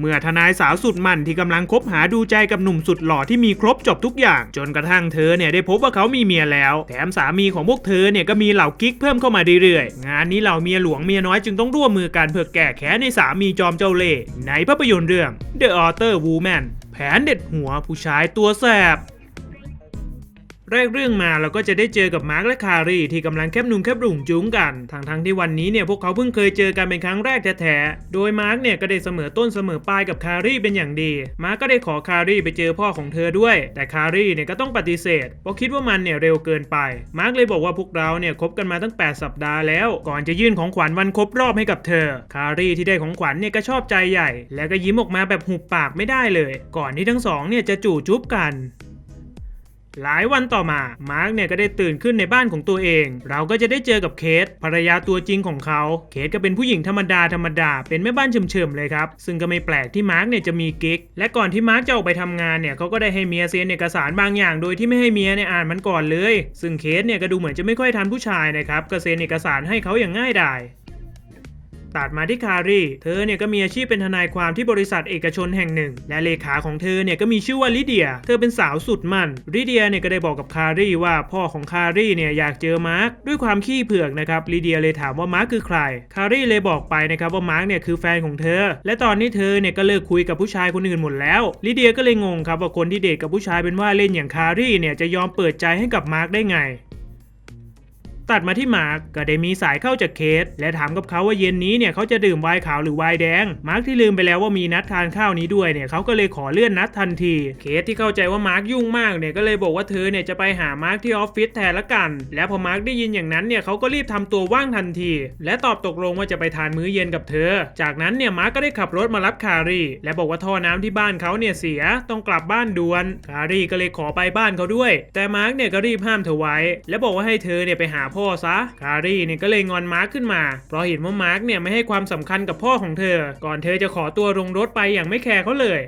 เมื่อทนายสาวสุดมันที่กำลังคบหาดูใจกับหนุ่มสุดหล่อที่มีครบจบทุกอย่าง จนกระทั่งเธอเนี่ยได้พบว่าเขามีเมียแล้ว แถมสามีของพวกเธอเนี่ยก็มีเหล่ากิ๊กเพิ่มเข้ามาเรื่อยๆ งานนี้เหล่าเมียหลวงเมียน้อยจึงต้องร่วมมือกันเพื่อแก้แค้นในสามีจอมเจ้าเล่ห์ในภาพยนตร์เรื่อง The Author Woman แผนเด็ดหัวผู้ชายตัวแสบ แรกเรื่องมาเราก็จะได้เจอกับมาร์คและคารีที่กำลังแคบหนุ่มแคบหลุ่มจุ้งกันทั้งทั้งที่วันนี้เนี่ยพวกเขาเพิ่งเคยเจอกันเป็นครั้งแรกแท้ๆ โดยมาร์คเนี่ยก็ได้เสมอต้นเสมอปลายกับคารีเป็นอย่างดี มาร์คก็ได้ขอคารีไปเจอพ่อของเธอด้วย แต่คารีเนี่ยก็ต้องปฏิเสธเพราะคิดว่ามันเนี่ยเร็วเกินไป มาร์คเลยบอกว่าพวกเราเนี่ยคบกันมาตั้ง 8 สัปดาห์แล้ว ก่อนจะยื่นของขวัญวันครบรอบให้กับเธอ คารีที่ได้ของขวัญเนี่ยก็ชอบใจใหญ่ แล้วก็ยิ้มออกมาแบบหุบปากไม่ได้เลย ก่อนที่ทั้งสองเนี่ยจะจู่จุ๊บกัน หลายวันต่อมา มาร์กเนี่ยก็ได้ตื่นขึ้นในบ้านของตัวเอง เราก็จะได้เจอกับเคสภรรยาตัวจริงของเขา เคสก็เป็นผู้หญิงธรรมดาธรรมดา เป็นแม่บ้านเฉมๆเลยครับ ซึ่งก็ไม่แปลกที่มาร์กเนี่ยจะมีกิ๊ก และก่อนที่มาร์กจะออกไปทำงานเนี่ยเขาก็ได้ให้เมียเซ็นเอกสารบางอย่าง โดยที่ไม่ให้เมียเนี่ยอ่านมันก่อนเลย ซึ่งเคสเนี่ยก็ดูเหมือนจะไม่ค่อยทันผู้ชายนะครับ ก็เซ็นเอกสารให้เขาอย่างง่ายดาย ตัดมาที่คารีเธอเนี่ยก็มีอาชีพเป็นทนายความที่บริษัทเอกชนแห่งหนึ่ง และเลขาของเธอเนี่ยก็มีชื่อว่าลิเดีย เธอเป็นสาวสุดมันลิเดียเนี่ยก็ได้บอกกับคารีว่าพ่อของคารีเนี่ยอยากเจอมาร์คด้วยความขี้เผือกนะครับลิเดียเลยถามว่ามาร์คคือใคร คารีเลยบอกไปนะครับว่ามาร์คเนี่ยคือแฟนของเธอ และตอนนี้เธอเนี่ยก็เลิกคุยกับผู้ชายคนอื่นหมดแล้วลิเดียก็เลยงงครับว่าคนที่เดทกับผู้ชายเป็นว่าเล่นอย่างคารีเนี่ยจะยอมเปิดใจให้กับมาร์คได้ไง ตัดมาที่มาร์กก็ได้มีสายเข้าจากเคส และถามกับเขาว่าเย็นนี้เนี่ยเขาจะดื่มไวน์ขาวหรือไวน์แดง มาร์กที่ลืมไปแล้วว่ามีนัดทานข้าวนี้ด้วยเนี่ยเขาก็เลยขอเลื่อนนัดทันที เคสที่เข้าใจว่ามาร์กยุ่งมากเนี่ยก็เลยบอกว่าเธอเนี่ยจะไปหามาร์กที่ออฟฟิศแทนละกัน และพอมาร์กได้ยินอย่างนั้นเนี่ยเขาก็รีบทำตัวว่างทันที และตอบตกลงว่าจะไปทานมื้อเย็นกับเธอ จากนั้นเนี่ยมาร์กก็ได้ขับรถมารับคารีและบอกว่าท่อน้ำที่บ้านเขาเนี่ยเสียต้องกลับบ้านด่วน คารีก็เลยขอไปบ้านเขาด้วย แต่มาร์กเนี่ยก็รีบห้ามเธอไว้ และบอกว่าให้เธอเนี่ยไปหาพ่อซะ คารีเนี่ยก็เลยงอนมาร์กขึ้นมา เพราะเห็นว่ามาร์กเนี่ยไม่ให้ความสำคัญกับพ่อของเธอ ก่อนเธอจะขอตัวลงรถไปอย่างไม่แคร์เขาเลย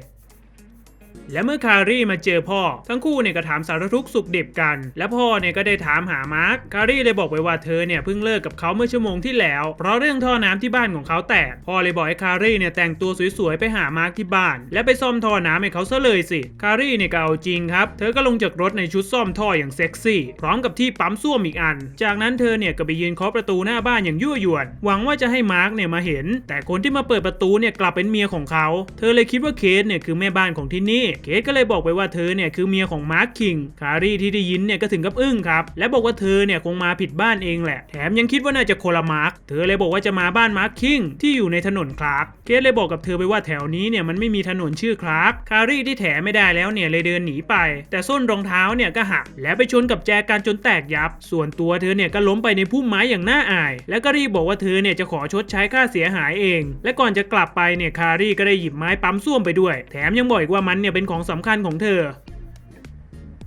และเมื่อคารีมาเจอพ่อ ทั้งคู่เนี่ยก็ถามสารทุกข์สุขดิบกัน และพ่อเนี่ยก็ได้ถามหามาร์คคารีเลยบอกไปว่าเธอเนี่ยเพิ่งเลิกกับเขาเมื่อชั่วโมงที่แล้ว เพราะเรื่องท่อน้ำที่บ้านของเขาแตกพ่อเลยบอกให้คารีเนี่ยแต่งตัวสวยๆไปหามาร์คที่บ้าน และไปซ่อมท่อน้ำให้เขาซะเลยสิคารีเนี่ยก็เอาจริงครับเธอก็ลงจากรถในชุดซ่อมท่ออย่างเซ็กซี่ พร้อมกับที่ปั๊มส้วมอีกอัน จากนั้นเธอเนี่ยก็ไปยืนเคาะประตูหน้าบ้านอย่างยั่วยวน หวังว่าจะให้มาร์คเนี่ยมาเห็น แต่คนที่มาเปิดประตูเนี่ยกลับเป็นเมียของเขา เธอเลยคิดว่าเคสเนี่ยคือแม่บ้านของที่นี่เคทก็เลยบอกไปว่าเธอเนี่ยคือเมียของมาร์คคิงคารีที่ได้ยินเนี่ยก็ถึงกับอึ้งครับ และบอกว่าเธอเนี่ยคงมาผิดบ้านเองแหละ แถมยังคิดว่าน่าจะโคลมาร์คเธอเลยบอกว่าจะมาบ้านมาร์คคิงที่อยู่ในถนนคลาร์กเกสเลยบอกกับเธอไปว่าแถวนี้เนี่ยมันไม่มีถนนชื่อคลาร์กคารีที่แถไม่ได้แล้วเนี่ยเลยเดินหนีไป แต่ส้นรองเท้าเนี่ยก็หักและไปชนกับแจกันจนแตกยับ ส่วนตัวเธอเนี่ยก็ล้มไปในพุ่มไม้อย่างน่าอาย แล้วก็รีบบอกว่าเธอเนี่ยจะขอชดใช้ค่าเสียหายเอง และก่อนจะกลับไปเนี่ยคารีก็ได้หยิบไม้ปั๊มส้วมไปด้วย แถมยังบอกอีกว่ามันเนี่ยเป็นของสำคัญของเธอ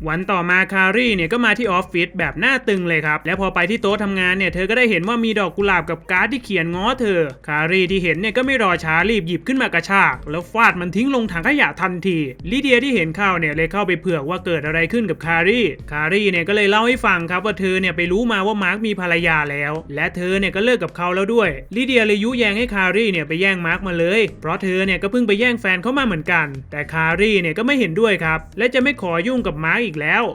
วันต่อมาคารีเนี่ยก็มาที่ออฟฟิศแบบหน้าตึงเลยครับ และพอไปที่โต๊ะทำงานเนี่ยเธอก็ได้เห็นว่ามีดอกกุหลาบกับการ์ดที่เขียนง้อเธอ คารีที่เห็นเนี่ยก็ไม่รอช้ารีบหยิบขึ้นมากระชาก แล้วฟาดมันทิ้งลงถังขยะทันที ลิเดียที่เห็นเข้าเนี่ยเลยเข้าไปเผือกว่าเกิดอะไรขึ้นกับคารีคารีเนี่ยก็เลยเล่าให้ฟังครับว่าเธอเนี่ยไปรู้มาว่ามาร์คมีภรรยาแล้ว และเธอเนี่ยก็เลิกกับเขาแล้วด้วยลิเดียเลยยุแยงให้คารีเนี่ยไปแย่งมาร์คมาเลย เพราะเธอเนี่ยก็เพิ่งไปแย่งแฟนเขามาเหมือนกัน แต่คารีเนี่ยก็ไม่เห็นด้วยครับและจะไม่ขอยุ่งกับมาร์คอีกแล้ว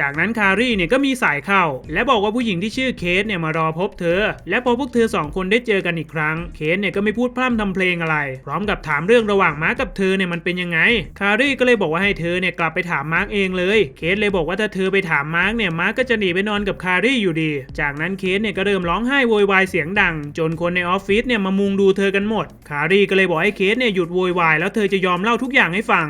จากนั้นคารีเนี่ยก็มีสายเข้า และบอกว่าผู้หญิงที่ชื่อเคสเนี่ยมารอพบเธอ และพอพวกเธอสองคนได้เจอกันอีกครั้ง เคสเนี่ยก็ไม่พูดพร่ำทำเพลงอะไร พร้อมกับถามเรื่องระหว่างมาร์กกับเธอเนี่ยมันเป็นยังไง คารีก็เลยบอกว่าให้เธอเนี่ยกลับไปถามมาร์กเองเลย เคสเลยบอกว่าถ้าเธอไปถามมาร์กเนี่ยมาร์กก็จะหนีไปนอนกับคารีอยู่ดี จากนั้นเคสเนี่ยก็เริ่มร้องไห้โวยวายเสียงดัง จนคนในออฟฟิศเนี่ยมามุงดูเธอกันหมด คารีก็เลยบอกให้เคสเนี่ยหยุดโวยวายแล้วเธอจะยอมเล่าทุกอย่างให้ฟัง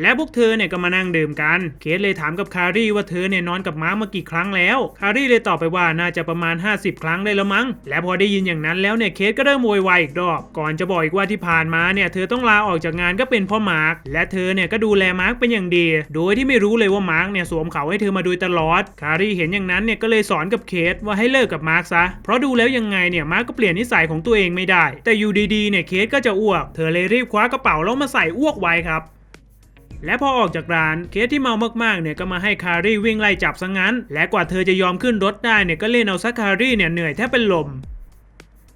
และพวกเธอเนี่ยก็มานั่งดื่มกัน เคสเลยถามกับคารีว่าเธอเนี่ยนอนกับมาร์คมากี่ครั้งแล้ว คารีเลยตอบไปว่าน่าจะประมาณ 50 ครั้งได้แล้วมั้ง และพอได้ยินอย่างนั้นแล้วเนี่ยเคสก็เริ่มโวยวายอีกรอบ ก่อนจะบอกอีกว่าที่ผ่านมาเนี่ยเธอต้องลาออกจากงานก็เป็นเพ่อมาร์คและเธอเนี่ยก็ดูแลมาร์คเป็นอย่างดี โดยที่ไม่รู้เลยว่ามาร์คเนี่ยสวมเขาให้เธอมาโดยตลอด คารีเห็นอย่างนั้นเนี่ยก็เลยสอนกับเคสว่าให้เลิกกับมาร์คซะ เพราะดูแล้วยังไงเนี่ยมาร์คก็เปลี่ยนนิสัยของตัวเองไม่ได้ แต่อยู่ดีๆเนี่ยเคสก็จะอ้วก เธอเลยรีบคว้ากระเป๋าแล้วมาใส่อ้วกไว้ครับ และพอออกจากร้านเคสที่เมามากๆเนี่ยก็มาให้คารีวิ่งไล่จับซะงั้น และกว่าเธอจะยอมขึ้นรถได้เนี่ยก็เล่นเอาซักคารีเนี่ยเหนื่อยแทบเป็นลม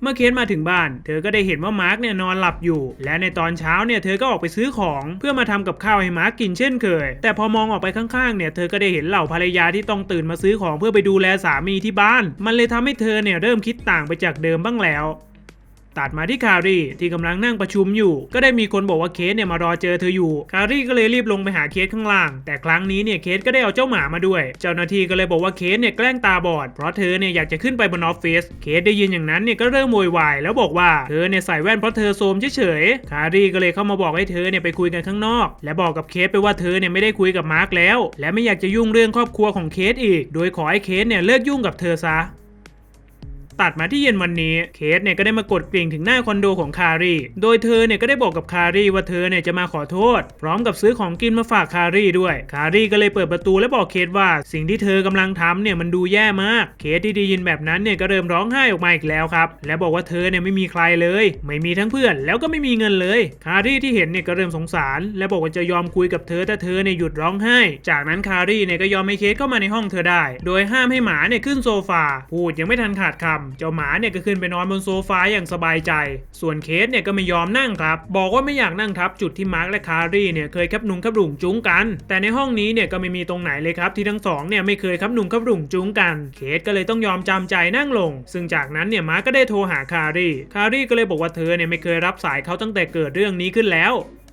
เมื่อเคสมาถึงบ้าน เธอก็ได้เห็นว่ามาร์กเนี่ยนอนหลับอยู่ และในตอนเช้าเนี่ยเธอก็ออกไปซื้อของ เพื่อมาทำกับข้าวให้มาร์กกินเช่นเคย แต่พอมองออกไปข้างๆเนี่ยเธอก็ได้เห็นเหล่าภรรยาที่ต้องตื่นมาซื้อของเพื่อไปดูแลสามีที่บ้าน มันเลยทำให้เธอเนี่ยเริ่มคิดต่างไปจากเดิมบ้างแล้ว ตัดมาที่คารีที่กำลังนั่งประชุมอยู่ ก็ได้มีคนบอกว่าเคสเนี่ยมารอเจอเธออยู่ คารีก็เลยรีบลงไปหาเคสข้างล่าง แต่ครั้งนี้เนี่ยเคสก็ได้เอาเจ้าหมามาด้วย เจ้าหน้าที่ก็เลยบอกว่าเคสเนี่ยแกล้งตาบอด เพราะเธอเนี่ยอยากจะขึ้นไปบนออฟฟิศ เคสได้ยินอย่างนั้นเนี่ยก็เริ่มโวยวายแล้วบอกว่าเธอเนี่ยใส่แว่นเพราะเธอโซมเฉยๆ คารีก็เลยเข้ามาบอกให้เธอเนี่ยไปคุยกันข้างนอก และบอกกับเคสไปว่าเธอเนี่ยไม่ได้คุยกับมาร์กแล้ว และไม่อยากจะยุ่งเรื่องครอบครัวของเคสอีก โดยขอให้เคสเนี่ยเลิกยุ่งกับเธอซะ ตัดมาที่เย็นวันนี้เคสเนี่ยก็ได้มากดกริ่งถึงหน้าคอนโดของคารีโดยเธอเนี่ยก็ได้บอกกับคารีว่าเธอเนี่ยจะมาขอโทษ พร้อมกับซื้อของกินมาฝากคารีด้วย คารีก็เลยเปิดประตูและบอกเคสว่า สิ่งที่เธอกำลังทำเนี่ยมันดูแย่มาก เคสที่ได้ยินแบบนั้นเนี่ยก็เริ่มร้องไห้ออกมาอีกแล้วครับและบอกว่าเธอเนี่ยไม่มีใครเลย ไม่มีทั้งเพื่อน แล้วก็ไม่มีเงินเลย คารีที่เห็นเนี่ยก็เริ่มสงสาร และบอกว่าจะยอมคุยกับเธอแต่เธอเนี่ยหยุดร้องไห้ จากนั้นคารีเนี่ยก็ยอมให้เคสเข้ามาในห้องเธอได้ โดยห้ามให้หมาเนี่ยขึ้นโซฟาพูดยังไม่ทันขาดคำเจ้าหมาเนี่ยก็ขึ้นไปนอนบนโซฟาอย่างสบายใจ ส่วนเคสเนี่ยก็ไม่ยอมนั่งครับ บอกว่าไม่อยากนั่งทับจุดที่มาร์กและคารีเนี่ยเคยคับหนุงคับหลุงจุ้งกัน แต่ในห้องนี้เนี่ยก็ไม่มีตรงไหนเลยครับที่ทั้งสองเนี่ยไม่เคยคับหนุงคับหลุงจุ้งกัน เคสก็เลยต้องยอมจำใจนั่งลง ซึ่งจากนั้นเนี่ยมาร์กก็ได้โทรหาคารีคารีก็เลยบอกว่าเธอเนี่ยไม่เคยรับสายเขาตั้งแต่เกิดเรื่องนี้ขึ้นแล้ว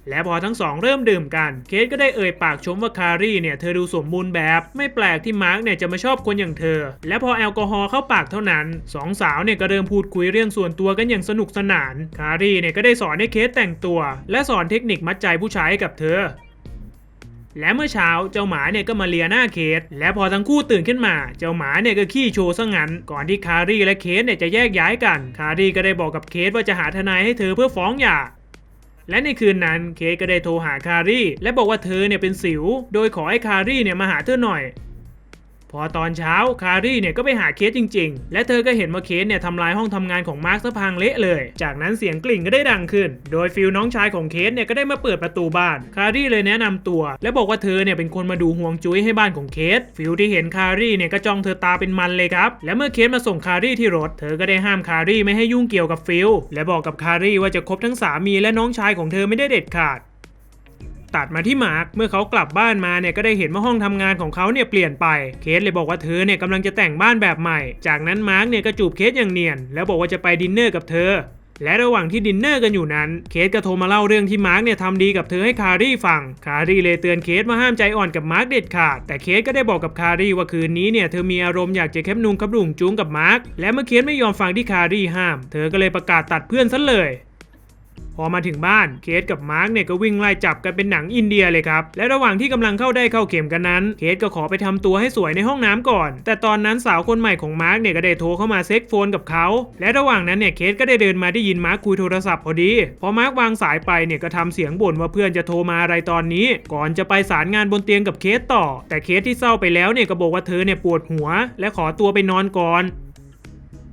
และพอทั้งสองเริ่มดื่มกัน เคสก็ได้เอ่ยปากชมว่าคารีเนี่ยเธอดูสมบูรณ์แบบ ไม่แปลกที่มาร์กเนี่ยจะมาชอบคนอย่างเธอ และพอแอลกอฮอล์เข้าปากเท่านั้นสองสาวเนี่ยก็เริ่มพูดคุยเรื่องส่วนตัวกันอย่างสนุกสนาน คารีเนี่ยก็ได้สอนให้เคสแต่งตัว และสอนเทคนิคมัดใจผู้ชายให้กับเธอและเมื่อเช้าเจ้าหมาเนี่ยก็มาเลียหน้าเคส และพอทั้งคู่ตื่นขึ้นมา เจ้าหมาเนี่ยก็ขี้โชว์ซะงั้น ก่อนที่คารีและเคสเนี่ยจะแยกย้ายกัน คารีก็ได้บอกกับเคสว่าจะหาทนายให้เธอเพื่อฟ้องหย่า และในคืนนั้นเคก็ได้โทรหาคารีและบอกว่าเธอเนี่ยเป็นสิว โดยขอให้คารีเนี่ยมาหาเธอหน่อย พอตอนเช้าคารีเนี่ยก็ไปหาเคสจริง ๆ และเธอก็เห็นว่าเคสเนี่ยทำลายห้องทำงานของมาร์คซะพังเละเลย จากนั้นเสียงกลิ่งก็ได้ดังขึ้น โดยฟิลน้องชายของเคสเนี่ยก็ได้มาเปิดประตูบ้าน คารีเลยแนะนำตัว และบอกว่าเธอเนี่ยเป็นคนมาดูห่วงจุ้ยให้บ้านของเคส ฟิลที่เห็นคารีเนี่ยก็จ้องเธอตาเป็นมันเลยครับ และเมื่อเคสมาส่งคารีที่รถ เธอก็ได้ห้ามคารีไม่ให้ยุ่งเกี่ยวกับฟิลและบอกกับคารีว่าจะคบทั้งสามีและน้องชายของเธอไม่ได้เด็ดขาด ตัดมาที่มาร์คเมื่อเขากลับบ้านมาเนี่ยก็ได้เห็นว่าห้องทำงานของเขาเนี่ยเปลี่ยนไป เคสเลยบอกว่าเธอเนี่ยกำลังจะแต่งบ้านแบบใหม่ จากนั้นมาร์คเนี่ยก็จูบเคสอย่างเนียน แล้วบอกว่าจะไปดินเนอร์กับเธอและระหว่างที่ดินเนอร์กันอยู่นั้น เคสก็โทรมาเล่าเรื่องที่มาร์คเนี่ยทำดีกับเธอให้คารีฟัง คารีเลยเตือนเคสมาห้ามใจอ่อนกับมาร์คเด็ดขาด แต่เคสก็ได้บอกกับคารีว่าคืนนี้เนี่ยเธอมีอารมณ์อยากจะแคบนุงกับลุงจุ้งกับมาร์คและเมื่อเคสไม่ยอมฟังที่คารีห้าม เธอก็เลยประกาศตัดเพื่อนซะเลย พอมาถึงบ้านเคสกับมาร์กเนี่ยก็วิ่งไล่จับกันเป็นหนังอินเดียเลยครับ และระหว่างที่กำลังเข้าได้เข้าเข็มกันนั้น เคสก็ขอไปทำตัวให้สวยในห้องน้ำก่อน แต่ตอนนั้นสาวคนใหม่ของมาร์กเนี่ยก็ได้โทรเข้ามาเซ็กโฟนกับเขา และระหว่างนั้นเนี่ยเคสก็ได้เดินมาได้ยินมาร์กคุยโทรศัพท์พอดี พอมาร์กวางสายไปเนี่ยก็ทำเสียงบ่นว่าเพื่อนจะโทรมาอะไรตอนนี้ ก่อนจะไปสารงานบนเตียงกับเคสต่อ แต่เคสที่เศร้าไปแล้วเนี่ยก็บอกว่าเธอเนี่ยปวดหัว และขอตัวไปนอนก่อน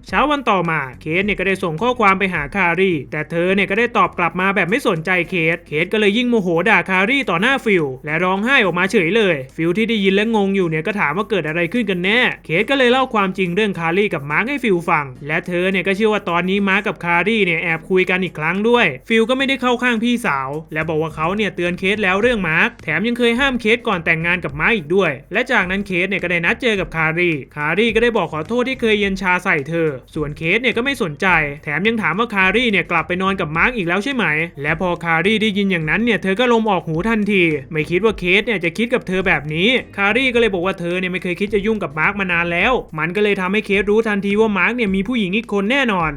เช้าวันต่อมาเคสเนี่ยก็ได้ส่งข้อความไปหาคารีแต่เธอเนี่ยก็ได้ตอบกลับมาแบบไม่สนใจเคส เคสก็เลยยิ่งโมโหด่าคารีต่อหน้าฟิลและร้องไห้ออกมาเฉยเลย ฟิลที่ได้ยินและงงอยู่เนี่ยก็ถามว่าเกิดอะไรขึ้นกันแน่ เคสก็เลยเล่าความจริงเรื่องคารีกับมาร์กให้ฟิลฟัง และเธอเนี่ยก็เชื่อว่าตอนนี้มาร์กกับคารีเนี่ยแอบคุยกันอีกครั้งด้วย ฟิลก็ไม่ได้เข้าข้างพี่สาว และบอกว่าเขาเนี่ยเตือนเคสแล้วเรื่องมาร์กแถมยังเคยห้ามเคสก่อนแต่งงานกับมาร์กอีกด้วย และจากนั้นเคสเนี่ยก็ได้นัดเจอกับคารีคารีก็ได้บอกขอโทษที่เคยเย็นชาใส่เธอส่วนเคสเนี่ยก็ไม่สนใจ แถมยังถามว่าคารีเนี่ยกลับไปนอนกับมาร์กอีกแล้วใช่ไหม และพอคารีได้ยินอย่างนั้นเนี่ยเธอก็ลมออกหูทันที ไม่คิดว่าเคสเนี่ยจะคิดกับเธอแบบนี้ คารีก็เลยบอกว่าเธอเนี่ยไม่เคยคิดจะยุ่งกับมาร์กมานานแล้ว มันก็เลยทำให้เคสรู้ทันทีว่ามาร์กเนี่ยมีผู้หญิงอีกคนแน่นอน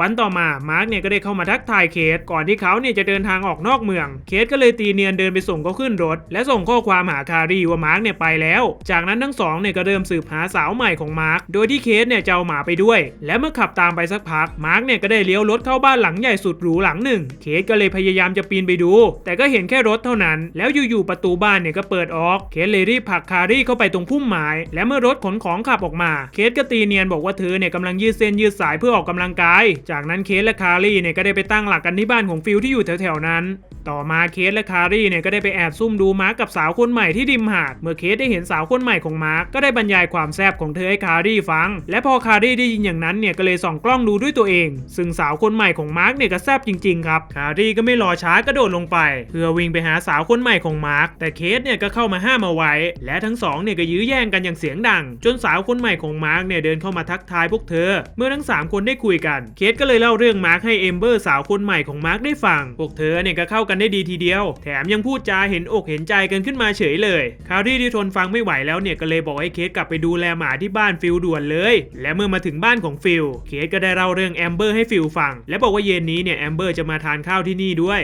วันต่อมามาร์กเนี่ยก็ได้เข้ามาทักทายเคส ก่อนที่เขาเนี่ยจะเดินทางออกนอกเมือง เคสก็เลยตีเนียนเดินไปส่งเขาขึ้นรถ และส่งข้อความหาคารีว่ามาร์กเนี่ยไปแล้ว จากนั้นทั้งสองเนี่ยก็เริ่มสืบหาสาวใหม่ของมาร์กโดยที่เคสเนี่ยจะเอาหมาไปด้วย และเมื่อขับตามไปสักพักมาร์กเนี่ยก็ได้เลี้ยวรถเข้าบ้านหลังใหญ่สุดหรูหลังหนึ่ง เคสก็เลยพยายามจะปีนไปดู แต่ก็เห็นแค่รถเท่านั้น แล้วอยู่ๆประตูบ้านเนี่ยก็เปิดออก เคสเลยรีบผลักคารีเข้าไปตรงพุ่มไม้และเมื่อรถขนของขับออกมา เคสก็ตีเนียนบอกว่าเธอเนี่ยกำลังยืดเส้นยืดสายเพื่อออกกำลังกายจากนั้นเคสและคารีเนี่ยก็ได้ไปตั้งหลักกันที่บ้านของฟิลที่อยู่แถวๆนั้น ต่อมาเคสและคารี่เนี่ยก็ได้ไปแอบซุ่มดูมาร์กกับสาวคนใหม่ที่ริมหาด เมื่อเคสได้เห็นสาวคนใหม่ของมาร์กก็ได้บรรยายความแซบของเธอให้คารี่ฟัง และพอคารี่ได้ยินอย่างนั้นเนี่ยก็เลยส่องกล้องดูด้วยตัวเอง ซึ่งสาวคนใหม่ของมาร์กเนี่ยก็แซบจริงๆครับคารี่ก็ไม่รอช้ากระโดดลงไป เพื่อวิ่งไปหาสาวคนใหม่ของมาร์กแต่เคสเนี่ยก็เข้ามาห้ามเอาไว้ และทั้งสองเนี่ยก็ยื้อแย่งกันอย่างเสียงดัง จนสาวคนใหม่ของมาร์กเนี่ยเดินเข้ามาทักทายพวกเธอ เมื่อทั้งสามคนได้คุยกัน เคสก็เลยเล่าเรื่องมาร์กให้เอมเบอร์สาวคนใหม่ของมาร์กได้ฟังพวกเธอเนี่ยก็เข้ากันได้ดีทีเดียว แถมยังพูดจาเห็นอกเห็นใจกันขึ้นมาเฉยเลยคารี่ที่ทนฟังไม่ไหวแล้วเนี่ยก็เลยบอกให้เคสกลับไปดูแลหมาที่บ้านฟิลด่วนเลย และเมื่อมาถึงบ้านของฟิลเคสก็ได้เล่าเรื่องแอมเบอร์ให้ฟิลฟัง และบอกว่าเย็นนี้เนี่ยแอมเบอร์จะมาทานข้าวที่นี่ด้วย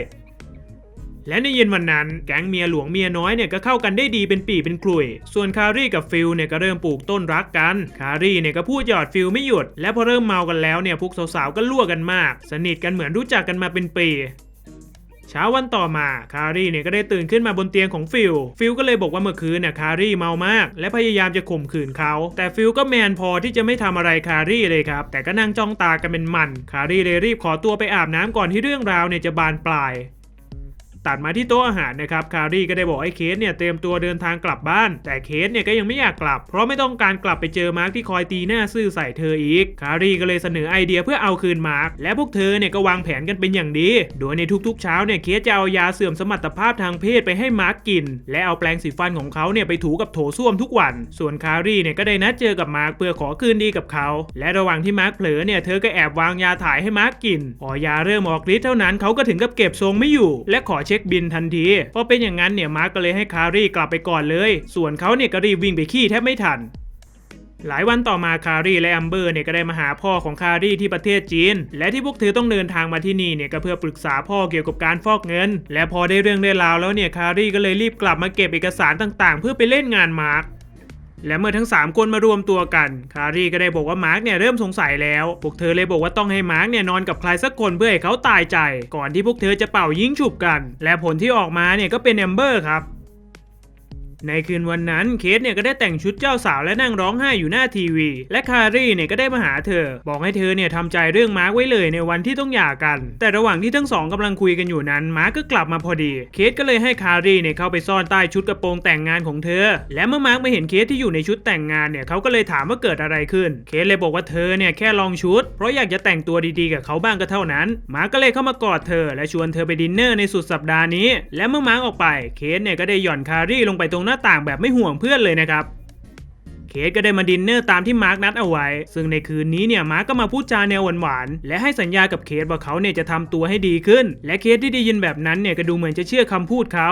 และในเย็นวันนั้นแก๊งเมียหลวงเมียน้อยเนี่ยก็เข้ากันได้ดีเป็นปีเป็นกลุ่ย ส่วนคารี่กับฟิลเนี่ยก็เริ่มปลูกต้นรักกัน คารี่เนี่ยก็พูดหยอดฟิลไม่หยุด และพอเริ่มเมากันแล้วเนี่ยพวกสาวๆก็ลั่วกันมาก สนิทกันเหมือนรู้จักกันมาเป็นปี เช้าวันต่อมาคารี่เนี่ยก็ได้ตื่นขึ้นมาบนเตียงของฟิลฟิลก็เลยบอกว่าเมื่อคืนเนี่ยคารี่เมามาก และพยายามจะข่มขืนเขา แต่ฟิลก็แมนพอที่จะไม่ทำอะไรคารี่เลยครับ แต่ก็นั่งจ้องตากันเป็นมัน คารี่เลยรีบขอตัวไปอาบน้ำก่อนที่เรื่องราวเนี่ยจะบานปลาย ตัดมาที่โต๊ะอาหารนะครับคารี่ก็ได้บอกไอ้เคสเนี่ยเตรียมตัวเดินทางกลับบ้าน แต่เคสเนี่ยก็ยังไม่อยากกลับ เพราะไม่ต้องการกลับไปเจอมาร์คที่คอยตีหน้าซื่อใส่เธออีก คารี่ก็เลยเสนอไอเดียเพื่อเอาคืนมาร์คและพวกเธอเนี่ยก็วางแผนกันเป็นอย่างดี โดยในทุกๆเช้าเนี่ยเคสจะเอายาเสื่อมสมรรถภาพทางเพศไปให้มาร์คกิน และเอาแปรงสีฟันของเขาเนี่ยไปถูกับโถส้วมทุกวัน ส่วนคารี่เนี่ยก็ได้นัดเจอกับมาร์คเพื่อขอคืนดีกับเขา และระหว่างที่มาร์คเผลอเนี่ยเธอก็แอบวางยาถ่ายให้มาร์คกินพอยาเริ่มออกฤทธิ์เท่านั้นเขาก็ถึงกับเก็บทรงไม่อยู่ และขอเช็คบินทันทีพอเป็นอย่างนั้นเนี่ยมาร์กก็เลยให้คารี่กลับไปก่อนเลย ส่วนเขาเนี่ยก็รีบวิ่งไปขี้แทบไม่ทันหลายวันต่อมาคารี่และแอมเบอร์เนี่ยก็ได้มาหาพ่อของคารี่ที่ประเทศจีน และที่พวกเธอต้องเดินทางมาที่นี่เนี่ยก็เพื่อปรึกษาพ่อเกี่ยวกับการฟอกเงิน และพอได้เรื่องได้ราวแล้วเนี่ยคารี่ก็เลยรีบกลับมาเก็บเอกสารต่างๆ เพื่อไปเล่นงานมาร์ก และเมื่อทั้ง 3 คนมารวมตัวกัน คารีก็ได้บอกว่ามาร์กเนี่ยเริ่มสงสัยแล้ว พวกเธอเลยบอกว่าต้องให้มาร์กเนี่ยนอนกับใครสักคนเพื่อให้เขาตายใจ ก่อนที่พวกเธอจะเป่ายิงฉุบกัน และผลที่ออกมาเนี่ยก็เป็นแอมเบอร์ครับ ในคืนวันนั้นเคสเนี่ยก็ได้แต่งชุดเจ้าสาวและนั่งร้องไห้อยู่หน้าทีวี และคารีเนี่ยก็ได้มาหาเธอ บอกให้เธอเนี่ยทำใจเรื่องมาร์กไว้เลยในวันที่ต้องหย่ากัน แต่ระหว่างที่ทั้งสองกำลังคุยกันอยู่นั้นมาร์กก็กลับมาพอดี เคสก็เลยให้คารีเนี่ยเข้าไปซ่อนใต้ชุดกระโปรงแต่งงานของเธอ และเมื่อมาร์กมาเห็นเคสที่อยู่ในชุดแต่งงานเนี่ยเขาก็เลยถามว่าเกิดอะไรขึ้น เคสเลยบอกว่าเธอเนี่ยแค่ลองชุด เพราะอยากจะแต่งตัวดีๆกับเขาบ้างก็เท่านั้น มาร์กก็เลยเข้ามากอดเธอ และชวนเธอไปดินเนอร์ในสุดสัปดาห์นี้ และเมื่อมาร์กออกไป เคสเนี่ยก็ได้หย่อนคารีลงไปตรงหน้าต่างแบบไม่ห่วงเพื่อนเลยนะครับเคสก็ได้มาดินเนอร์ตามที่มาร์กนัดเอาไว้ ซึ่งในคืนนี้เนี่ยมาร์กก็มาพูดจาแนวหวานๆ และให้สัญญากับเคสว่าเขาเนี่ยจะทำตัวให้ดีขึ้น และเคสที่ได้ยินแบบนั้นเนี่ยก็ดูเหมือนจะเชื่อคำพูดเขา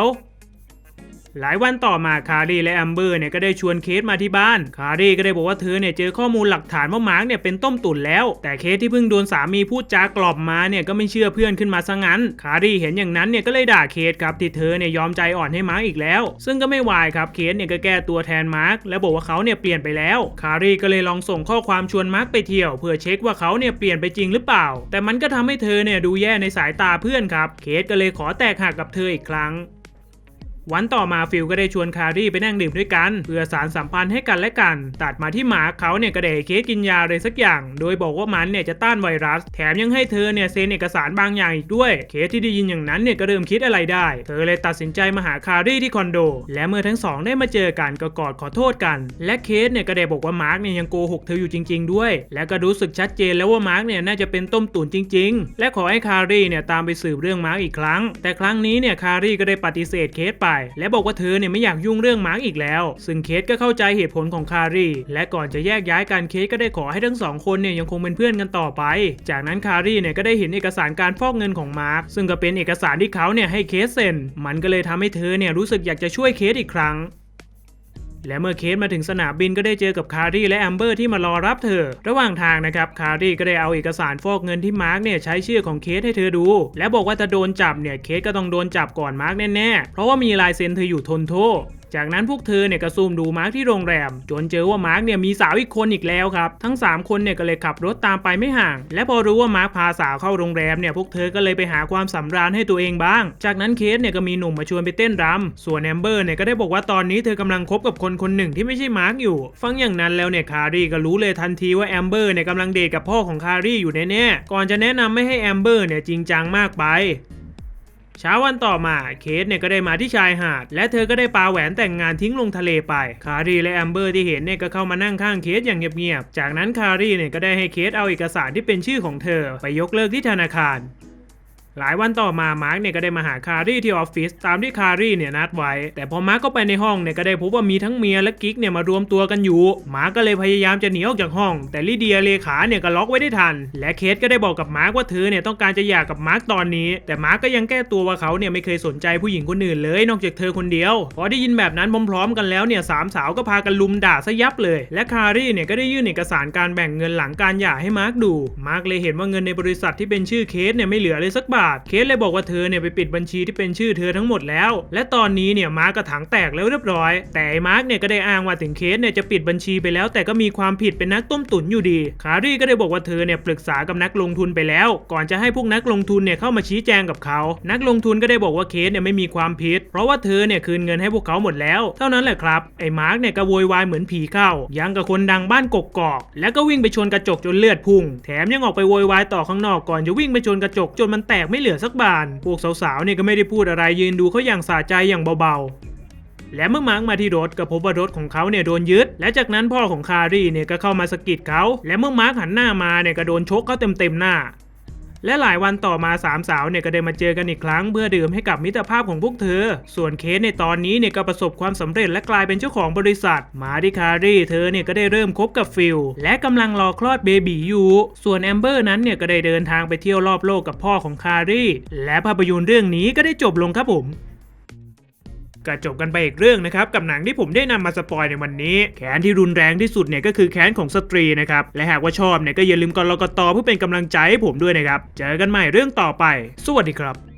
หลายวันต่อมาคารีและแอมเบอร์เนี่ยก็ได้ชวนเคสมาที่บ้าน คารีก็ได้บอกว่าเธอเนี่ยเจอข้อมูลหลักฐานว่ามาร์กเนี่ยเป็นต้มตุ๋นแล้ว แต่เคสที่เพิ่งโดนสามีพูดจากลอบมาเนี่ยก็ไม่เชื่อเพื่อนขึ้นมาซะงั้น คารีเห็นอย่างนั้นเนี่ยก็เลยด่าเคสครับที่เธอเนี่ยยอมใจอ่อนให้มาร์กอีกแล้ว ซึ่งก็ไม่วายครับเคสเนี่ยก็แก้ตัวแทนมาร์กและบอกว่าเขาเนี่ยเปลี่ยนไปแล้ว คารีก็เลยลองส่งข้อความชวนมาร์กไปเที่ยว เพื่อเช็คว่าเขาเนี่ยเปลี่ยนไปจริงหรือเปล่า แต่มันก็ทำให้เธอเนี่ยดูแย่ในสายตาเพื่อนครับ เคสก็เลยขอแตกหักกับเธออีกครั้ง วันต่อมาฟิลก็ได้ชวนคารี่ไปนั่งดื่มด้วยกัน เพื่อสารสัมพันธ์ให้กันและกัน ตัดมาที่หมาเขาเนี่ยก็ได้ให้เคสกินยาอะไรสักอย่าง โดยบอกว่ามันเนี่ยจะต้านไวรัส แถมยังให้เธอเนี่ยเซ็นเอกสารบางอย่างอีกด้วย เคสที่ได้ยินอย่างนั้นเนี่ยก็เริ่มคิดอะไรได้ เธอเลยตัดสินใจมาหาคารี่ที่คอนโด และเมื่อทั้งสองได้มาเจอกันก็กอดขอโทษกัน และเคสเนี่ยก็ได้บอกว่ามาร์กเนี่ยยังโกหกเธออยู่จริง ๆ ด้วย และก็รู้สึกชัดเจนแล้วว่ามาร์กเนี่ยน่าจะเป็นต้มตุ๋นจริง ๆ และขอให้คารี่เนี่ยตามไปสืบเรื่องมาร์กอีกครั้ง แต่ครั้งนี้เนี่ยคารี่ก็ได้ปฏิเสธเคสไปและบอกว่าเธอเนี่ยไม่อยากยุ่งเรื่องมาร์กอีกแล้ว ซึ่งเคสก็เข้าใจเหตุผลของคารีและก่อนจะแยกย้ายกันเคสก็ได้ขอให้ทั้งสองคนเนี่ยยังคงเป็นเพื่อนกันต่อไป จากนั้นคารีเนี่ยก็ได้เห็นเอกสารการฟอกเงินของมาร์กซึ่งก็เป็นเอกสารที่เขาเนี่ยให้เคสเซ็นมันก็เลยทำให้เธอเนี่ยรู้สึกอยากจะช่วยเคสอีกครั้ง และเมื่อเคสมาถึงสนามบินก็ได้เจอกับคารี่และแอมเบอร์ที่มารอรับเธอ ระหว่างทางนะครับคารี่ก็ได้เอาเอกสารฟอกเงินที่มาร์กเนี่ยใช้ชื่อของเคสให้เธอดู และบอกว่าถ้าโดนจับเนี่ยเคสก็ต้องโดนจับก่อนมาร์กแน่ๆเพราะว่ามีลายเซ็นเธออยู่ทนโทจากนั้นพวกเธอเนี่ยก็ซูมดูมาร์กที่โรงแรม จนเจอว่ามาร์กเนี่ยมีสาวอีกคนอีกแล้วครับ ทั้ง 3 คนเนี่ยก็เลยขับรถตามไปไม่ห่าง และพอรู้ว่ามาร์กพาสาวเข้าโรงแรมเนี่ยพวกเธอก็เลยไปหาความสำราญให้ตัวเองบ้าง จากนั้นเคสเนี่ยก็มีหนุ่มมาชวนไปเต้นรำส่วนแอมเบอร์เนี่ยก็ได้บอกว่าตอนนี้เธอกำลังคบกับคนคนหนึ่งที่ไม่ใช่มาร์กอยู่ ฟังอย่างนั้นแล้วเนี่ยคารีก็รู้เลยทันทีว่าแอมเบอร์เนี่ยกำลังเดทกับพ่อของคารีอยู่แน่ๆก่อนจะแนะนำไม่ให้แอมเบอร์เนี่ยจริงจังมากไป เช้าวันต่อมาเคสเนี่ยก็ได้มาที่ชายหาด และเธอก็ได้ปาแหวนแต่งงานทิ้งลงทะเลไป คารีและแอมเบอร์ที่เห็นเนี่ยก็เข้ามานั่งข้างเคสอย่างเงียบๆ จากนั้นคารีเนี่ยก็ได้ให้เคสเอาเอกสารที่เป็นชื่อของเธอ ไปยกเลิกที่ธนาคาร หลายวันต่อมามาร์กเนี่ยก็ได้มาหาคารีที่ออฟฟิศตามที่คารีเนี่ยนัดไว้ แต่พอมาร์กเข้าไปในห้องเนี่ยก็ได้พบว่ามีทั้งเมียและกิ๊กเนี่ยมารวมตัวกันอยู่ มาร์กก็เลยพยายามจะหนีออกจากห้อง แต่ลิเดียเลขาเนี่ยก็ล็อกไว้ได้ทัน และเคสก็ได้บอกกับมาร์กว่าเธอเนี่ยต้องการจะหย่ากับมาร์กตอนนี้ แต่มาร์กก็ยังแก้ตัวว่าเขาเนี่ยไม่เคยสนใจผู้หญิงคนอื่นเลยนอกจากเธอคนเดียว พอได้ยินแบบนั้นพร้อมๆ กันแล้วเนี่ยสามสาวก็พากันลุมด่าซะยับเลย และคารีเนี่ยก็ได้ยื่นเอกสารการแบ่งเงินหลังการหย่าให้มาร์กดู มาร์กเลยเห็นว่าเงินในบริษัทที่เป็นชื่อเคสเนี่ยไม่เหลือเลยสักบาทเคสเลยบอกว่าเธอเนี่ยไปปิดบัญชีที่เป็นชื่อเธอทั้งหมดแล้ว และตอนนี้เนี่ยมาร์กก็ถังแตกแล้วเรียบร้อย แต่ไอ้มาร์กเนี่ยก็ได้อ้างว่าถึงเคสเนี่ยจะปิดบัญชีไปแล้ว แต่ก็มีความผิดเป็นนักต้มตุ๋นอยู่ดีคารีก็ได้บอกว่าเธอเนี่ยปรึกษากับนักลงทุนไปแล้ว ก่อนจะให้พวกนักลงทุนเนี่ยเข้ามาชี้แจงกับเขา นักลงทุนก็ได้บอกว่าเคสเนี่ยไม่มีความผิด เพราะว่าเธอเนี่ยคืนเงินให้พวกเขาหมดแล้ว เท่านั้นแหละครับไอ้มาร์กเนี่ยก็โวยวายเหมือนผีเข้ายังกับคนดังบ้านกกอก แล้วก็วิ่งไปชนกระจกจนเลือดพุ่ง แถมยังออกไปโวยวายต่อข้างนอกก่อนจะวิ่งไปชนกระจกจนมันแตกไม่เหลือสักบาน พวกสาวๆเนี่ยก็ไม่ได้พูดอะไรยืนดูเขาอย่างสาใจอย่างเบาๆ และเมื่อมาร์กมาที่รถก็พบว่ารถของเขาเนี่ยโดนยึด และจากนั้นพ่อของคารีเนี่ยก็เข้ามาสะกิดเขา และเมื่อมาร์กหันหน้ามาเนี่ยก็โดนชกเขาเต็มๆหน้า และหลายวันต่อมาสามสาวเนี่ยก็ได้มาเจอกันอีกครั้งเพื่อดื่มให้กับมิตรภาพของพวกเธอ ส่วนเคสในตอนนี้เนี่ยก็ประสบความสำเร็จและกลายเป็นเจ้าของบริษัท มาดิคารีเธอเนี่ยก็ได้เริ่มคบกับฟิลและกำลังรอคลอดเบบีอยู่ ส่วนแอมเบอร์นั้นเนี่ยก็ได้เดินทางไปเที่ยวรอบโลกกับพ่อของคารีและภาพยนตร์เรื่องนี้ก็ได้จบลงครับผม ก็จบกันไปอีกเรื่องนะครับกับหนังที่ผมได้นำมาสปอยในวันนี้แค้นที่รุนแรงที่สุดเนี่ยก็คือแค้นของสตรีนะครับและหากว่าชอบเนี่ยก็อย่าลืมกดไลค์กต่อเพื่อเป็นกำลังใจให้ผมด้วยนะครับเจอกันใหม่เรื่องต่อไป สวัสดีครับ